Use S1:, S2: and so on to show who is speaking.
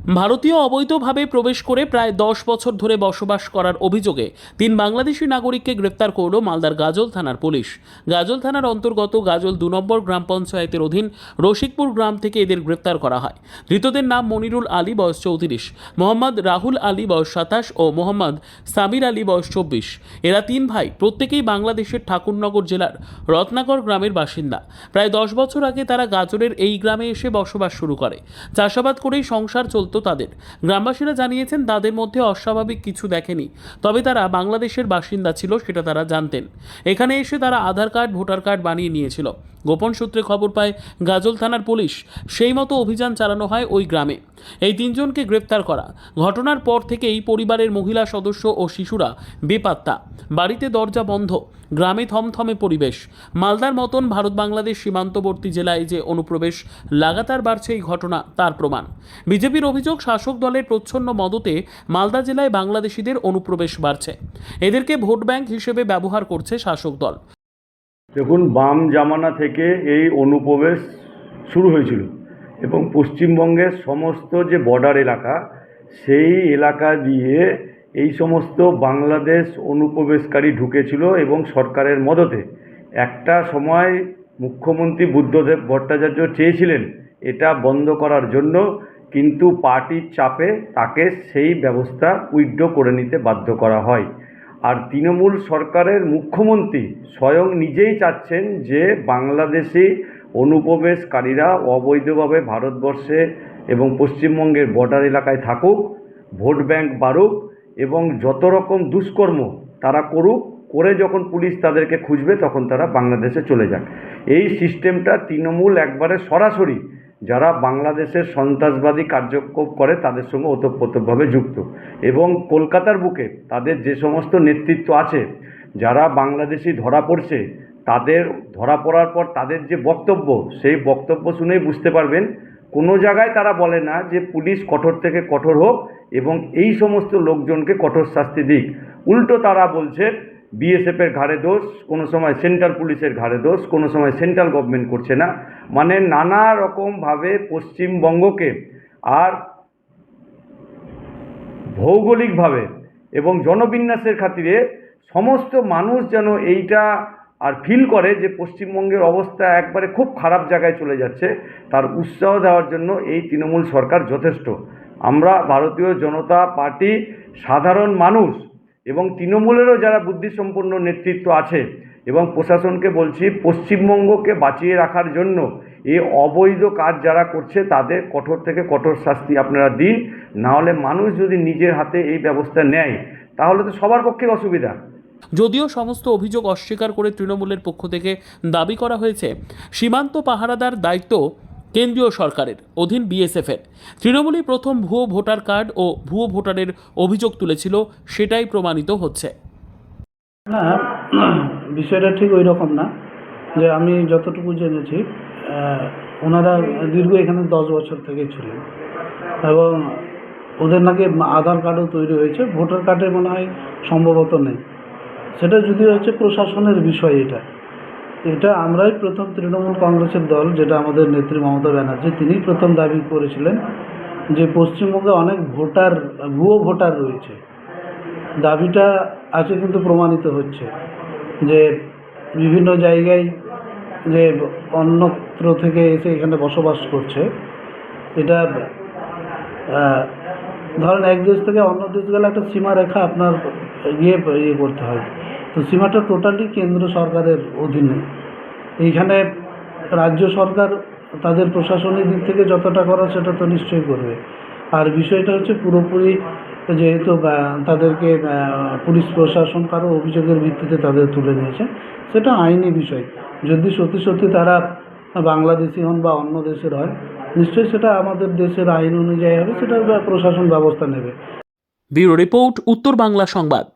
S1: ভারতীয় অবৈধভাবে প্রবেশ করে প্রায় দশ বছর ধরে বসবাস করার অভিযোগে তিন বাংলাদেশি নাগরিককে গ্রেপ্তার করল মালদার গাজল থানার পুলিশ। গাজল থানার অন্তর্গত গাজল দু নম্বর গ্রাম পঞ্চায়েতের অধীন রসিকপুর গ্রাম থেকে এদের গ্রেপ্তার করা হয়। ধৃতদের নাম মনিরুল আলী, বয়স চৌত্রিশ, মোহাম্মদ রাহুল আলী, বয়স সাতাশ ও মোহাম্মদ সামির আলী, বয়স চব্বিশ। এরা তিন ভাই, প্রত্যেকেই বাংলাদেশের ঠাকুরনগর জেলার রত্নাকর গ্রামের বাসিন্দা। প্রায় দশ বছর আগে তারা গাজরের এই গ্রামে এসে বসবাস শুরু করে। চাষাবাদ করেই সংসার চলতো তাদের। গ্রামবাসীরা জানিয়েছেন, তাদের মধ্যে অস্বাভাবিক কিছু দেখেনি, তবে তারা বাংলাদেশের বাসিন্দা ছিল সেটা তারা জানতেন। এখানে এসে তারা আধার কার্ড, ভোটার কার্ড বানিয়ে নিয়েছিল। গোপন সূত্রে খবর পায়, গাজল থানার পুলিশ সেই মতো অভিযান চালানো হয় ওই গ্রামে। এই তিনজনকে গ্রেপ্তার করা। ঘটনার পর থেকেই পরিবারের মহিলা সদস্য ও শিশুরা বেপাত্তা। বাড়িতে দরজা বন্ধ, গ্রামে থমথমে পরিবেশ। মালদার মতন ভারত বাংলাদেশ সীমান্তবর্তী জেলায় যে অনুপ্রবেশ, লাগাতার বাড়ছে এই ঘটনা, তার প্রমাণ। বিজেপির অভিযোগ শাসক দলের প্রচ্ছন্ন মদতে মালদা জেলায় বাংলাদেশিদের অনুপ্রবেশ বাড়ছে। এদেরকে ভোট ব্যাংক হিসেবে ব্যবহার করছে শাসক দল।
S2: দেখুন, বাম জামানা থেকে এই অনুপ্রবেশ শুরু হয়েছিল এবং পশ্চিমবঙ্গের সমস্ত যে বর্ডার এলাকা, সেই এলাকা দিয়ে এই সমস্ত বাংলাদেশ অনুপ্রবেশকারী ঢুকেছিল এবং সরকারের মদতে। একটা সময় মুখ্যমন্ত্রী বুদ্ধদেব ভট্টাচার্য চেয়েছিলেন এটা বন্ধ করার জন্য। কিন্তু পার্টির চাপে তাকে সেই ব্যবস্থা উইথড্র করে নিতে বাধ্য করা হয়। আর তৃণমূল সরকারের মুখ্যমন্ত্রী স্বয়ং নিজেই চাচ্ছেন যে বাংলাদেশি অনুপ্রবেশকারীরা অবৈধভাবে ভারতবর্ষে এবং পশ্চিমবঙ্গের বর্ডার এলাকায় থাকুক, ভোট ব্যাংক বাড়ুক এবং যত রকম দুষ্কর্ম তারা করুক, করে যখন পুলিশ তাদেরকে খুঁজবে তখন তারা বাংলাদেশে চলে যাক। এই সিস্টেমটা তৃণমূল একবারে সরাসরি যারা বাংলাদেশের সন্ত্রাসবাদী কার্যক্রম করে, তাদের সঙ্গে ওতপ্রোতভাবে যুক্ত। এবং কলকাতার বুকে তাদের যে সমস্ত নেতৃত্ব আছে, যারা বাংলাদেশি ধরা পড়ছে, তাদের ধরা পড়ার পর তাদের যে বক্তব্য, সেই বক্তব্য শুনেই বুঝতে পারবেন, কোনো জায়গায় তারা বলে না যে পুলিশ কঠোর থেকে কঠোর হোক এবং এই সমস্ত লোকজনকে কঠোর শাস্তি দিক। উল্টো তারা বলছে বিএসএফের ঘাড়ে দোষ, কোনো সময় সেন্ট্রাল পুলিশের ঘাড়ে দোষ, কোনো সময় সেন্ট্রাল গভর্নমেন্ট করছে না। মানে নানা রকমভাবে পশ্চিমবঙ্গকে আর ভৌগোলিকভাবে এবং জনবিন্যাসের খাতিরে সমস্ত মানুষ যেন এইটা আর ফিল করে যে পশ্চিমবঙ্গের অবস্থা একবারে খুব খারাপ জায়গায় চলে যাচ্ছে, তার উৎসাহ দেওয়ার জন্য এই তৃণমূল সরকার যথেষ্ট। আমরা ভারতীয় জনতা পার্টি সাধারণ মানুষ এবং তৃণমূলেরও যারা বুদ্ধিসম্পন্ন নেতৃত্ব আছে এবং প্রশাসনকে বলছি, পশ্চিমবঙ্গকে বাঁচিয়ে রাখার জন্য এ অবৈধ কাজ যারা করছে তাদের কঠোর থেকে কঠোর শাস্তি আপনারা দিন। নাহলে মানুষ যদি নিজের হাতে এই ব্যবস্থা নেয়, তাহলে তো সবার পক্ষে অসুবিধা।
S1: যদিও সমস্ত অভিযোগ অস্বীকার করে তৃণমূলের পক্ষ থেকে দাবি করা হয়েছে, সীমান্ত পাহারাদার দায়িত্ব কেন্দ্রীয় সরকারের অধীন বিএসএফের। তৃণমূলই প্রথম ভুয়ো ভোটার কার্ড ও ভুয়ো ভোটারের অভিযোগ তুলেছিল, সেটাই প্রমাণিত হচ্ছে।
S3: না, বিষয়টা ঠিক ওই রকম না, যে আমি যতটুকু জেনেছি ওনারা দীর্ঘ এখানে দশ বছর থেকে ছিলেন। এবং ওদের নাকি আধার কার্ডও তৈরি হয়েছে, ভোটার কার্ডে মনে হয় সম্ভবত নেই। সেটা যদি হচ্ছে প্রশাসনের বিষয় এটা। এটা আমরাই প্রথম তৃণমূল কংগ্রেসের দল, যেটা আমাদের নেত্রী মমতা ব্যানার্জি তিনিই প্রথম দাবি করেছিলেন যে পশ্চিমবঙ্গে অনেক ভোটার, ভুয়ো ভোটার রয়েছে। দাবিটা আজকে কিন্তু প্রমাণিত হচ্ছে যে বিভিন্ন জায়গায় যে অন্যত্র থেকে এসে এখানে বসবাস করছে, এটা ধরেন এক দেশ থেকে অন্য দেশ গেলে একটা সীমারেখা আপনার গিয়ে ইয়ে করতে হয়। তো সীমাটা টোটালি কেন্দ্র সরকারের অধীনে। এইখানে রাজ্য সরকার তাদের প্রশাসনিক দিক থেকে যতটা করা সেটা তো নিশ্চয়ই করবে। আর বিষয়টা হচ্ছে পুরোপুরি যেহেতু তাদেরকে পুলিশ প্রশাসন কারও অভিযোগের ভিত্তিতে তাদের তুলে নিয়েছে, সেটা আইনি বিষয়। যদি সত্যি সত্যি তারা বাংলাদেশি হন বা অন্য দেশের হয়, নিশ্চয়ই সেটা আমাদের দেশের আইন অনুযায়ী হবে সেটা প্রশাসন ব্যবস্থা নেবে।
S1: ব্যুরো রিপোর্ট, উত্তর বাংলা সংবাদ।